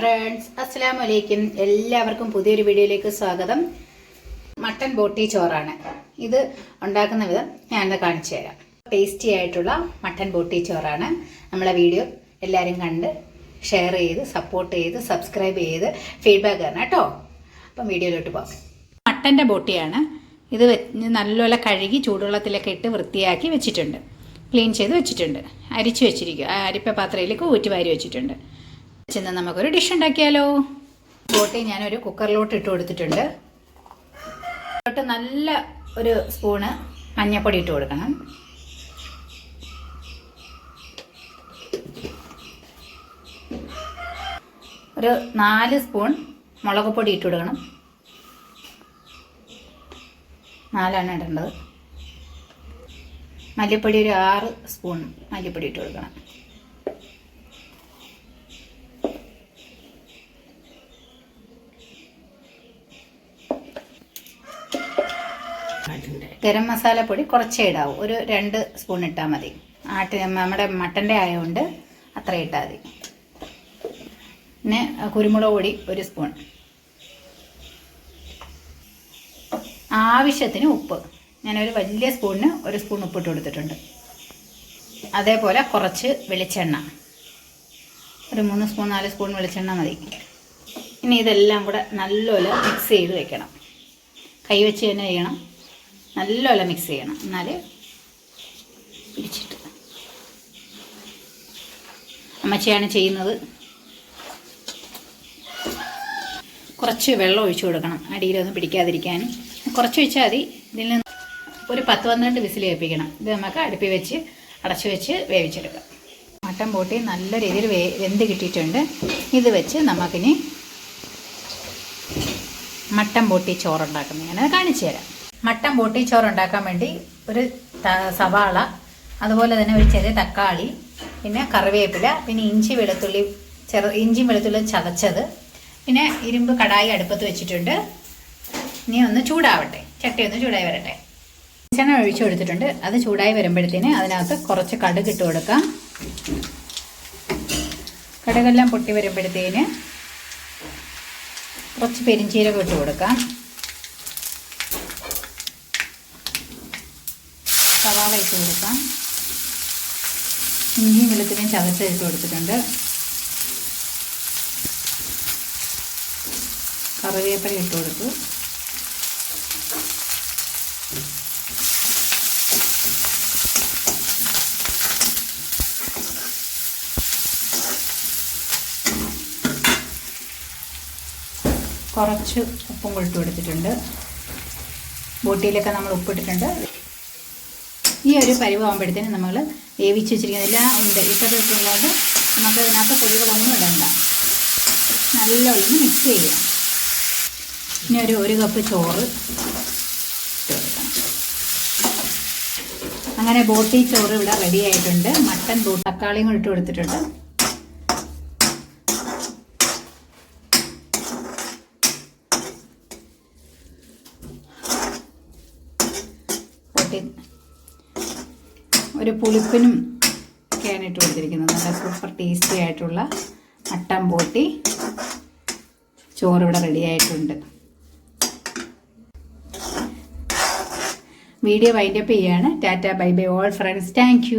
Friends അസ്സാം വലൈക്കും എല്ലാവർക്കും പുതിയൊരു വീഡിയോയിലേക്ക് സ്വാഗതം. മട്ടൻ ബോട്ടി ചോറാണ്. ഇത് ഉണ്ടാക്കുന്ന വിധം ഞാനത് കാണിച്ചു തരാം. ടേസ്റ്റി ആയിട്ടുള്ള മട്ടൻ ബോട്ടി ചോറാണ്. നമ്മളെ വീഡിയോ എല്ലാവരും കണ്ട് ഷെയർ ചെയ്ത് സപ്പോർട്ട് ചെയ്ത് സബ്സ്ക്രൈബ് ചെയ്ത് ഫീഡ്ബാക്ക് തരണം കേട്ടോ. അപ്പം വീഡിയോയിലോട്ട് പോകാം. മട്ടന്റെ ബോട്ടിയാണ്. ഇത് നല്ലപോലെ കഴുകി ചൂടുവെള്ളത്തിലൊക്കെ ഇട്ട് വൃത്തിയാക്കി വെച്ചിട്ടുണ്ട്. ക്ലീൻ ചെയ്ത് വെച്ചിട്ടുണ്ട്. അരിച്ചു വെച്ചിരിക്കുക. ആ അരിപ്പ പാത്രയിലേക്ക് ഊറ്റി വാരി വെച്ചിട്ടുണ്ട്. ചെന്ന് നമുക്കൊരു ഡിഷ് ഉണ്ടാക്കിയാലോ? ബോട്ടി ഞാനൊരു കുക്കറിലോട്ട് ഇട്ട് കൊടുത്തിട്ടുണ്ട്. തൊട്ട് നല്ല ഒരു സ്പൂണ് മഞ്ഞൾപ്പൊടി ഇട്ട് കൊടുക്കണം. ഒരു നാല് സ്പൂൺ മുളക് പൊടി ഇട്ട് കൊടുക്കണം. നാലാണ് ഇടേണ്ടത്. മല്ലിപ്പൊടി ഒരു ആറ് സ്പൂൺ മല്ലിപ്പൊടി ഇട്ട് കൊടുക്കണം. ഗരം പൊടി കുറച്ചേ ഇടാവൂ. ഒരു രണ്ട് സ്പൂൺ ഇട്ടാൽ മതി. ആട്ടി നമ്മുടെ മട്ടന്റെ ആയതുകൊണ്ട് അത്ര ഇട്ടാൽ മതി. പിന്നെ കുരുമുളക് പൊടി ഒരു സ്പൂൺ. ആവശ്യത്തിന് ഉപ്പ്. ഞാനൊരു വലിയ സ്പൂണിന് ഒരു സ്പൂൺ ഉപ്പിട്ട് കൊടുത്തിട്ടുണ്ട്. അതേപോലെ കുറച്ച് വെളിച്ചെണ്ണ. ഒരു മൂന്ന് സ്പൂൺ നാല് സ്പൂൺ വെളിച്ചെണ്ണ മതി. ഇനി ഇതെല്ലാം കൂടെ നല്ലപോലെ മിക്സ് ചെയ്ത് വെക്കണം. കൈ വെച്ച് തന്നെ ചെയ്യണം. നല്ലപോലെ മിക്സ് ചെയ്യണം. എന്നാൽ പിടിച്ചിട്ട്. അമ്മച്ചയാണ് ചെയ്യുന്നത്. കുറച്ച് വെള്ളം ഒഴിച്ചു കൊടുക്കണം. അടിയിലൊന്നും പിടിക്കാതിരിക്കാൻ കുറച്ച് ഒഴിച്ചാൽ മതി. ഇതിൽ നിന്ന് ഒരു പത്ത് പന്ത്രണ്ട് വിസിൽ വേപ്പിക്കണം ഇത് നമുക്ക് അടുപ്പിൽ വെച്ച് അടച്ചു വെച്ച് വേവിച്ചെടുക്കാം. മട്ടൻ പൊട്ടി നല്ല രീതിയിൽ വേ വെന്ത് കിട്ടിയിട്ടുണ്ട്. ഇത് വെച്ച് നമുക്കിനി മട്ടൻ ബോട്ടി ചോറുണ്ടാക്കുന്നത് ഞാനത് കാണിച്ചു തരാം. മട്ടൻ പൊട്ടിച്ചോറ് ഉണ്ടാക്കാൻ വേണ്ടി ഒരു സവാള അതുപോലെ തന്നെ ഒരു ചെറിയ തക്കാളി പിന്നെ കറിവേപ്പില പിന്നെ ഇഞ്ചി വെളുത്തുള്ളി ചെറു ഇഞ്ചി വെളുത്തുള്ളി ചതച്ചത്. പിന്നെ ഇരുമ്പ് കടായി അടുപ്പത്ത് വെച്ചിട്ടുണ്ട്. ഇനി ഒന്ന് ചൂടാവട്ടെ. ചട്ടി ഒന്ന് ചൂടായി വരട്ടെ. വെളിച്ചെണ്ണ ഒഴിച്ചു കൊടുത്തിട്ടുണ്ട്. അത് ചൂടായി വരുമ്പോഴത്തേന് അതിനകത്ത് കുറച്ച് കടുക് ഇട്ട് കൊടുക്കാം. കടുകെല്ലാം പൊട്ടി വരുമ്പോഴത്തേന് കുറച്ച് പെരിഞ്ചീരകം ഇട്ട് കൊടുക്കാം. സവാള ഇട്ട് കൊടുക്കാം ഇഞ്ചിയും വെളുത്തിനെയും ചതച്ച് ഇട്ട് കൊടുത്തിട്ടുണ്ട്. കറിവേപ്പില ഇട്ട് കൊടുത്തു. കുറച്ച് ഉപ്പും ഇട്ട് കൊടുത്തിട്ടുണ്ട്. ബോട്ടിയിലൊക്കെ നമ്മൾ ഉപ്പിട്ടിട്ടുണ്ട്. ഈ ഒരു പരിവാകുമ്പോഴത്തേനും നമ്മൾ വേവിച്ച് വെച്ചിരിക്കുന്ന എല്ലാം ഉണ്ട് ഇട്ടതൊക്കെ ഉള്ളത് നമുക്ക് അതിനകത്ത് പൊടികളൊന്നും ഇടണ്ട. നല്ലോണം മിക്സ് ചെയ്യാം. ഇനി ഒരു ഒരു കപ്പ് ചോറ് അങ്ങനെ ബോട്ടി ചോറ് ഇവിടെ റെഡി ആയിട്ടുണ്ട്. മട്ടൻ ബോ തക്കാളിയും കൂടി ഇട്ട് കൊടുത്തിട്ടുണ്ട്. ബോട്ടി ഒരു പുളിപ്പിനും ഒക്കെയാണ് ഇട്ട് കൊടുത്തിരിക്കുന്നത്. നല്ല സൂപ്പർ ടേസ്റ്റി ആയിട്ടുള്ള മട്ടൻ ബോട്ടി ചോറിവിടെ ഇവിടെ റെഡി ആയിട്ടുണ്ട് വീഡിയോ വൈൻഡപ്പ് ചെയ്യാണ്. Tata bye bye all friends thank